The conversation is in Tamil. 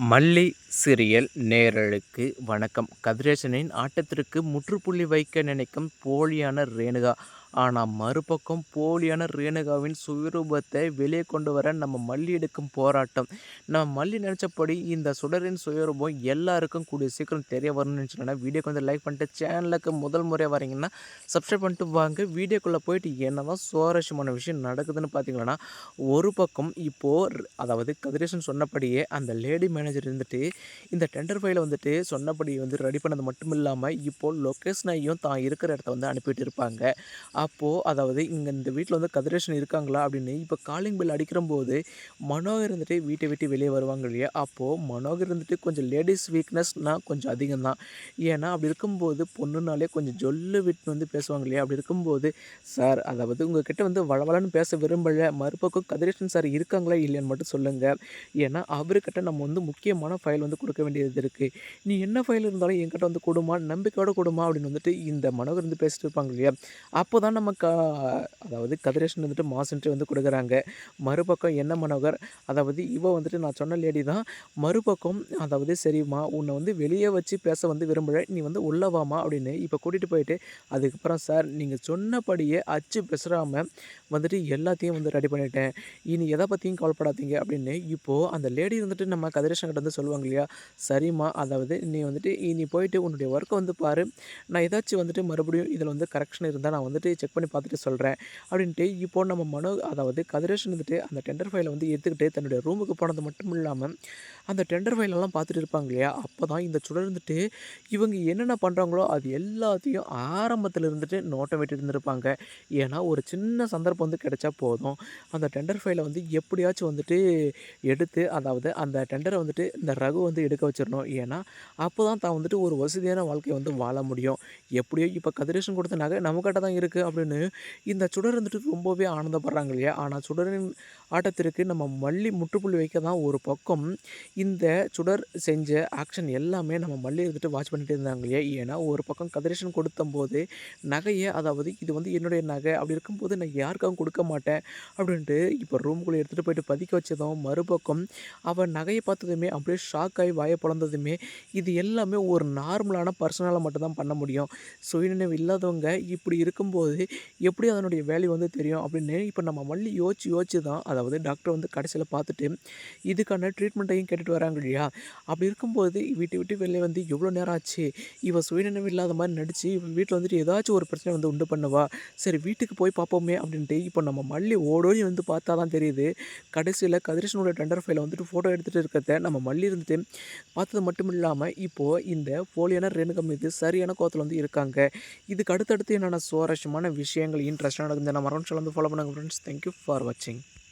மல்லி சிறியல் நேரலுக்கு வணக்கம். கதிரேசனின் ஆட்டத்திற்கு முற்றுப்புள்ளி வைக்க நினைக்கும் போலியான ரேணுகா. ஆனால் மறுபக்கம் போலியான ரேணுகாவின் சுயரூபத்தை வெளியே கொண்டு வர நம்ம மல்லி எடுக்கும் போராட்டம். நம்ம மல்லி நினச்சபடி இந்த சுடரின் சுயரூபம் எல்லாருக்கும் கூடிய சீக்கிரம் தெரிய வரணும்னு நினச்சிங்கன்னா வீடியோ கொஞ்சம் லைக் பண்ணிட்டு சேனலுக்கு முதல் முறையாக வரீங்கன்னா சப்ஸ்கிரைப் பண்ணிட்டு வாங்க. வீடியோக்குள்ளே போயிட்டு என்ன தான் சுவாரஸ்யமான விஷயம் நடக்குதுன்னு பார்த்தீங்கன்னா ஒரு பக்கம் இப்போது அதாவது கதிரேசன் சொன்னபடியே அந்த லேடி மேனேஜர் இருந்துட்டு இந்த டெண்டர் ஃபைலை வந்துட்டு சொன்னபடி வந்து ரெடி பண்ணது மட்டும் இல்லாமல் இப்போது லொக்கேஷனையும் தான் இருக்கிற இடத்த வந்து அனுப்பிட்டு இருப்பாங்க. அப்போது அதாவது இங்கே இந்த வீட்டில் வந்து கதிரேஷன் இருக்காங்களா அப்படின்னு இப்போ காலிங் பெல் அடிக்கிறம்போது மனோகர் இருந்துட்டு வீட்டை விட்டு வெளியே வருவாங்க இல்லையா? அப்போது மனோகர் இருந்துட்டு கொஞ்சம் லேடிஸ் வீக்னஸ்னால் கொஞ்சம் அதிகம் தான் ஏன்னா அப்படி இருக்கும்போது பொண்ணுனாலே கொஞ்சம் ஜொல்லு விட்டு வந்து பேசுவாங்க இல்லையா? அப்படி இருக்கும்போது சார் அதாவது உங்ககிட்ட வந்து வளவலன்னு பேச விரும்பலை மறுபக்கம் கதிரேஷன் சார் இருக்காங்களா இல்லையான்னு மட்டும் சொல்லுங்கள் ஏன்னா அவர்கிட்ட நம்ம வந்து முக்கியமான ஃபைல் வந்து வந்து கொடுக்க வேண்டியது இருக்குது நீ என்ன ஃபைல் இருந்தாலும் என்கிட்ட வந்து கொடுமா நம்பிக்கையோட கொடுமா அப்படின்னு வந்துட்டு இந்த மனோகர் வந்து பேசிட்டு இருப்பாங்க இல்லையா? அப்போ தான் நம்ம க அதாவது கதிரேஷன் வந்துட்டு மாசுன்ட்டு வந்து கொடுக்குறாங்க. மறுபக்கம் என்ன மனோகர்? அதாவது இவ வந்துட்டு நான் சொன்ன லேடி தான். மறுபக்கம் அதாவது சரிம்மா உன்னை வந்து வெளியே வச்சு பேச வந்து விரும்புகிறேன் நீ வந்து உள்ளவாமா அப்படின்னு இப்போ கூட்டிகிட்டு போயிட்டு அதுக்கப்புறம் சார் நீங்கள் சொன்னபடியே அச்சு பேசுகிறாமல் வந்துட்டு எல்லாத்தையும் வந்து ரெடி பண்ணிட்டேன். இனி எதை பற்றியும் கவலைப்படாதீங்க அப்படின்னு இப்போது அந்த லேடி வந்துட்டு நம்ம கதிரேஷன் கிட்ட வந்து சொல்லுவாங்க இல்லையா? சரிம்மா. அதாவது நீ வந்துட்டு நீ போயிட்டு உன்னுடைய ஒர்க்கை வந்து பாரு. நான் ஏதாச்சும் வந்துட்டு மறுபடியும் இதில் வந்து கரெக்ஷன் இருந்தால் நான் வந்துட்டு செக் பண்ணி பார்த்துட்டு சொல்கிறேன் அப்படின்ட்டு இப்போ நம்ம மனோ அதாவது கதிரேஷன் வந்துட்டு அந்த டெண்டர் ஃபைலை வந்து எடுத்துக்கிட்டு தன்னுடைய ரூமுக்கு போனது மட்டும் இல்லாமல் அந்த டெண்டர் ஃபைலெல்லாம் பார்த்துட்டு இருப்பாங்க இல்லையா? அப்போ தான் இந்த சுடர் இருந்துட்டு இவங்க என்னென்ன பண்ணுறாங்களோ அது எல்லாத்தையும் ஆரம்பத்தில் இருந்துட்டு நோட்டம் விட்டு இருந்திருப்பாங்க. ஏன்னா ஒரு சின்ன சந்தர்ப்பம் வந்து கிடைச்சா போதும். அந்த டெண்டர் ஃபைலை வந்து எப்படியாச்சும் வந்துட்டு எடுத்து அதாவது அந்த டெண்டரை வந்துட்டு இந்த ரகு வந்து எடுக்க வச்சிடணும். ஏன்னா அப்போ தான் தான் வந்துட்டு ஒரு வசதியான வாழ்க்கையை வந்து வாழ முடியும். எப்படியோ இப்போ கதிரேஷன் கொடுத்த நகை நம்மக்கிட்ட தான் இருக்குது அப்படின்னு இந்த சுடர் வந்துட்டு ரொம்பவே ஆனந்தப்படுறாங்க இல்லையா? ஆனால் சுடரின் ஆட்டத்திற்கு நம்ம மல்லி முற்றுப்புள்ளி வைக்க தான் ஒரு பக்கம். இந்த சுடர் செஞ்ச ஆக்ஷன் எல்லாமே நம்ம மல்லி இருந்துட்டு வாட்ச் பண்ணிட்டு இருந்தாங்க இல்லையா? ஏன்னா ஒரு பக்கம் கதிரேஷன் கொடுத்தம்போது நகையை அதாவது இது வந்து என்னுடைய நகை அப்படி இருக்கும்போது நான் யாருக்காகவும் கொடுக்க மாட்டேன் அப்படின்ட்டு இப்போ ரூம்குள்ளே எடுத்துகிட்டு போயிட்டு பதிக்க வச்சதும் மறுபக்கம் அவன் நகையை பார்த்ததுமே அப்படியே ஷாக் ஆகி வாயை பிறந்ததுமே இது எல்லாமே ஒரு நார்மலான பர்சனலாக மட்டும்தான் பண்ண முடியும். சுயநினைவு இல்லாதவங்க இப்படி இருக்கும்போது எப்படி அதனுடைய வேல்யூ வந்து தெரியும் அப்படின்னு இப்போ நம்ம மல்லி யோசிச்சு யோசிச்சு தான் அதாவது டாக்டர் வந்து கடைசியில் பார்த்துட்டு இதுக்கான ட்ரீட்மெண்ட்டையும் கேட்டுட்டு வராங்க இல்லையா? அப்படி இருக்கும்போது வீட்டை விட்டு வெளியே வந்து எவ்வளோ நேரம் ஆச்சு? இவள் சுயநினைவு இல்லாத மாதிரி நடித்து வீட்டில் வந்துட்டு ஏதாச்சும் ஒரு பிரச்சனை வந்து உண்டு பண்ணுவா? சரி வீட்டுக்கு போய் பார்ப்போமே அப்படின்ட்டு இப்போ நம்ம மல்லி ஓடோடி வந்து பார்த்தா தான் தெரியுது. கடைசியில் கதிரேஷனோட டெண்டர் ஃபைலை வந்துட்டு ஃபோட்டோ எடுத்துகிட்டு இருக்கிறத நம்ம மல்லி இருந்துட்டு பார்த்தது மட்டும் இல்லாமல் இப்போது இந்த போலியான ரேணுகம் மீது சரியான கோத்தில் வந்து இருக்காங்க. இதுக்கு அடுத்தடுத்து என்னென்ன சுவாரஸ்யமான விஷயங்கள் இன்ட்ரெஸ்டாக நடக்குது நான் மரம் வந்து ஃபாலோ பண்ணுங்கள் ஃப்ரெண்ட்ஸ் தேங்க்யூ ஃபார் வாட்சிங்